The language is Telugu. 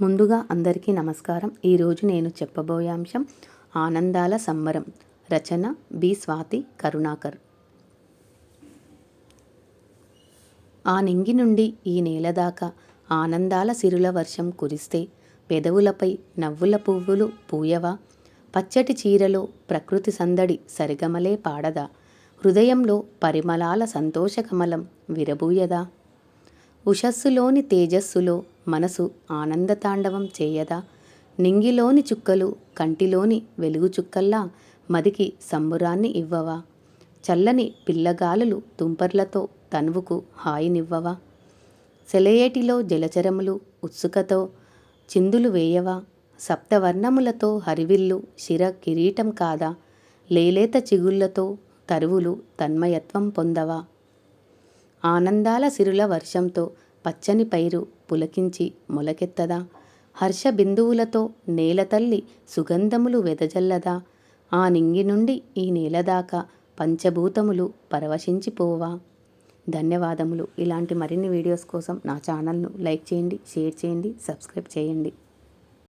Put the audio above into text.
ముందుగా అందరికీ నమస్కారం. ఈరోజు నేను చెప్పబోయే అంశం ఆనందాల సంబరం. రచన బి. స్వాతి కరుణాకర్. ఆ నింగి నుండి ఈ నేల దాకా ఆనందాల సిరుల వర్షం కురిస్తే పెదవులపై నవ్వుల పువ్వులు పూయవా? పచ్చటి చీరలో ప్రకృతి సందడి సరిగమలే పాడదా? హృదయంలో పరిమళాల సంతోషకమలం విరబూయదా? ఉషస్సులోని తేజస్సులో మనసు ఆనందతాండవం చేయదా? నింగిలోని చుక్కలు కంటిలోని వెలుగు చుక్కల్లా మదికి సంబురాన్ని ఇవ్వవా? చల్లని పిల్లగాలులు తుంపర్లతో తనువుకు హాయినివ్వవా? సెలయేటిలో జలచరములు ఉత్సుకతో చిందులు వేయవా? సప్తవర్ణములతో హరివిల్లు శిర కిరీటం కాదా? లేలేత చిగుళ్ళతో తరువులు తన్మయత్వం పొందవా? ఆనందాల సిరుల వర్షంతో పచ్చని పైరు పులకించి మొలకెత్తదా? హర్ష బిందువులతో నేలతల్లి సుగంధములు వెదజల్లదా? ఆ నింగి నుండి ఈ నేల దాకా పంచభూతములు పరవశించిపోవా? ధన్యవాదములు. ఇలాంటి మరిన్ని వీడియోస్ కోసం నా ఛానల్ను లైక్ చేయండి షేర్ చేయండి సబ్స్క్రైబ్ చేయండి.